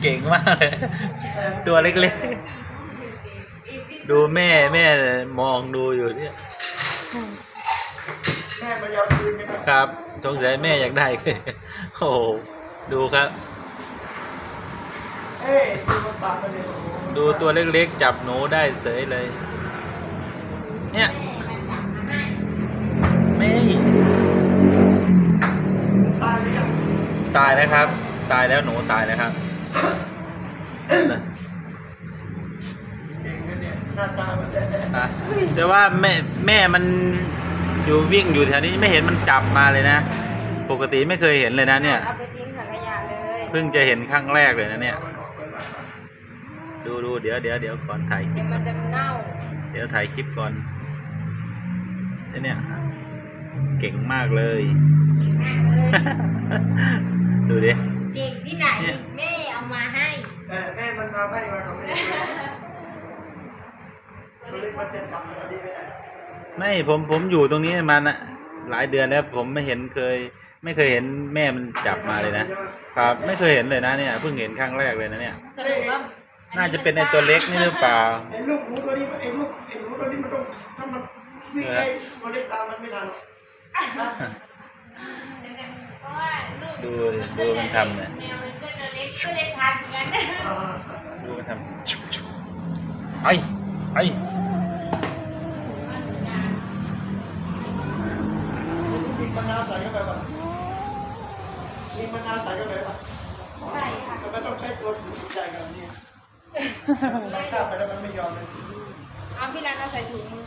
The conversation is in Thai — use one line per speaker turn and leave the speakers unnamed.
เก่งมากเลยตัวเล็กๆ ดูแม่แม่มองดูอยู่เนี่ย
แม่มายาวคืนกันนะครับ
ครับสงสัยแม่อยากได้โอ้โหดูครับ
ดู
ตัวเล็กๆ จับหนูได้เฉยเลย เนี่ยไม่
ตายหรือยัง
ตายแล้วครับ ตายแล้วหนูตายแล้วครับ
เก่งนะเนี่ยหน้าตามันเนี่ย
อะแต่ว่าแม่แม่มันอยู่วิ่งอยู่แถวนี้ไม่เห็นมันจับมาเลยนะ ปกติไม่เคยเห็นเลยนะเนี่ย
เอาไปทิ้งถังขยะเลย
เพิ่งจะเห็นครั้งแรกเลยนะเนี่ย ดูดูเดี๋ยวเดี๋ยวเดี๋ยวก่อนถ่ายคลิ
เดี๋ย
ป
วมันจะเน่า
เดี๋ยวถ่ายคลิปก่อนเนี่ย เก่งมากเลย ดูดิ
เก่งที่ไหน
เนี่ย
แม่เอามาให้
แต่แม่มันทำให้มาทำเองตัวเล็กมันจะจับอันนี้ไม่ได้
ไม่ผมผมอยู่ตรงนี้มานะหลายเดือนแล้วผมไม่เห็นเคย ไม่เคยเห็นแม่มันจับมาเลยนะครับไม่เคยเห็นเลยนะเนี่ยเพิ่งเห็นครั้งแรกเลยนะเนี่ย
สรุปว่า
น่าจะเป็นไอตัวเล็กนี่หรือเปล่า
ไอ้ลูกหมูตัวนี้ไอ้ลูกไอ้หมูตัวนี้มันต้องถ้ามันวิ่งได้ตัวเล็กตามมันไม่ทันหรอ
ก
ดูดูมันทำเนี่ย
แมวมันก็ตัวเล็กก็เลยทันกัน
อ่า
ดูมันทำไอ้ไอ้
มีมะนาวใส่เข้าไปป่ะมีมะนาวใส่เข้าไปป่ะ
ใช่ค่ะ
แต่ไม่ต้องใช้ตัวถุงใหญ่แบบนี้มันข้ามไปแล้วมันไม่ยอมเลย
เอาพี่รันเอาใส่ถุงมือ